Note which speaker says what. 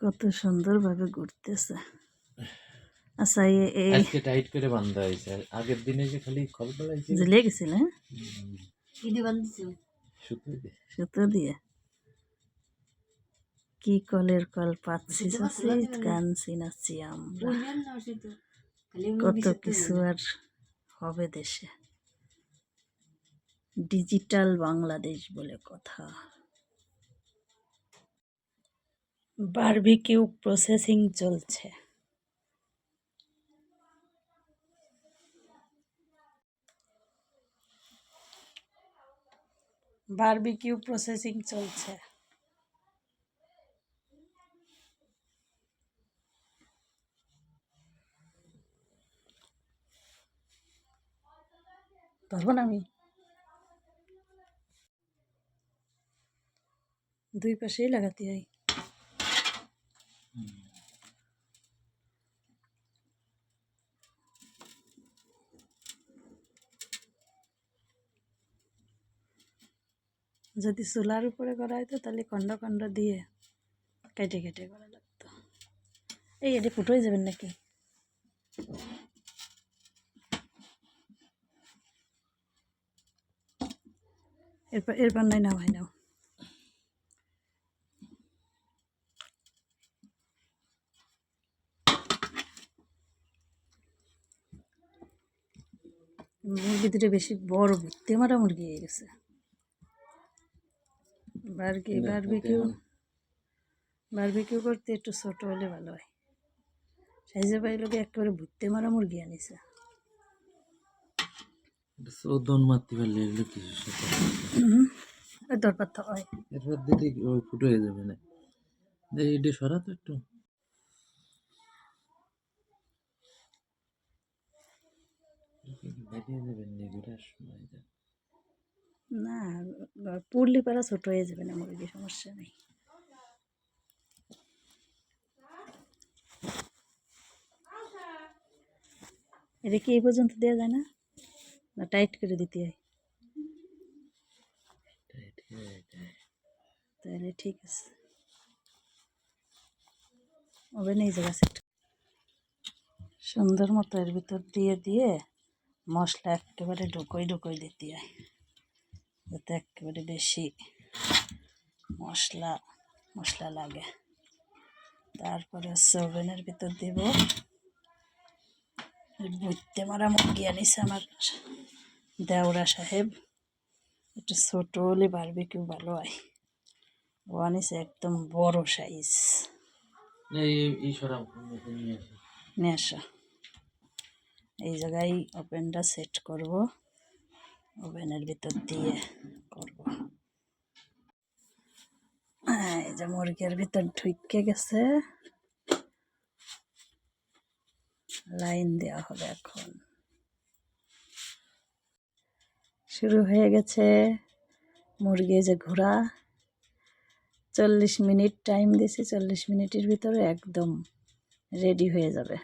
Speaker 1: কত সুন্দরভাবে ঘুরতেছে। আচ্ছা এই
Speaker 2: আজকে টাইট করে বান্ধা হয়েছে। আগের দিনে যে খালি
Speaker 1: গেছিল হ্যাঁ?
Speaker 3: ইদি বান্ধিছো?
Speaker 2: সুতো দিয়ে।
Speaker 1: সুতো দিয়ে। কি কলের কল পাচ্ছি
Speaker 3: পারছি
Speaker 1: কানছি নাচছি আমরা। কত কিছু আর হবে দেশে। ডিজিটাল বাংলাদেশ বলে কথা। বারবিকিউ প্রসেসিং চলছে। বারবিকিউ প্রসেসিং চলছে। পারব না আমি? দুই পাশেই লাগাতে হয়। যদি চুলার উপরে করা হতো তাহলে খন্ড খন্ড দিয়ে, কেটে কেটে করা লাগতো। এই এটা ফুটো হয়ে যাবেন নাকি? এরপর এরপর নাই নাও হয় নাও। মুরগি দুটো বেশি বড় ভুত্তে মারা মুরগি হয়ে গেছে। বার্গি বারবিকিউ বারবিকিউ করতে একটু ছোট হলে ভালো হয়। সাইজে পাইলোকে একেবারে ভুত্তে মারা মুরগি আনিছে।
Speaker 2: চোদন মারতে পারলে এগুলো কিছু
Speaker 1: ওই দরকার তো হয়।
Speaker 2: এরপর দিদি ওই ফুটো হয়ে যাবে না। এটা সরা তো একটু। বেরিয়ে যাবেন ঘুরার সময় যা।
Speaker 1: না পুরলি পারা ছোট হয়ে যাবে না মুরগি সমস্যা নেই। এটা কি এই পর্যন্ত দেওয়া যায় না? না টাইট করে দিতে হয়?
Speaker 2: হয়ে।
Speaker 1: তাহলে ঠিক আছে। ওভেনে এই জায়গা সেট সুন্দর মতো এর ভিতর দিয়ে দিয়ে মশলা একেবারে ঢুকোই ঢুকোই দিতে হয়। যাতে একেবারে বেশি মশলা মশলা লাগে। তারপরে হচ্ছে ওভেনের ভিতর দিব। বুঝতে মারা মুরগি আনিছে আমার দেওরা সাহেব। একটু ছোট হলে বাড়বে কেউ ভালো হয়। ও আনিছে একদম বড় সাইজ
Speaker 2: নিয়ে আসা।
Speaker 1: এই জায়গায় ওপেনটা সেট করব। ওভেনের ভিতর দিয়ে করব। এই যে মুরগির ভিতর ঢুকে গেছে। লাইন দেওয়া হবে এখন। শুরু হয়ে গেছে মুরগি যে ঘোরা চল্লিশ মিনিট টাইম দিয়েছি চল্লিশ মিনিটের ভিতরে একদম রেডি হয়ে যাবে।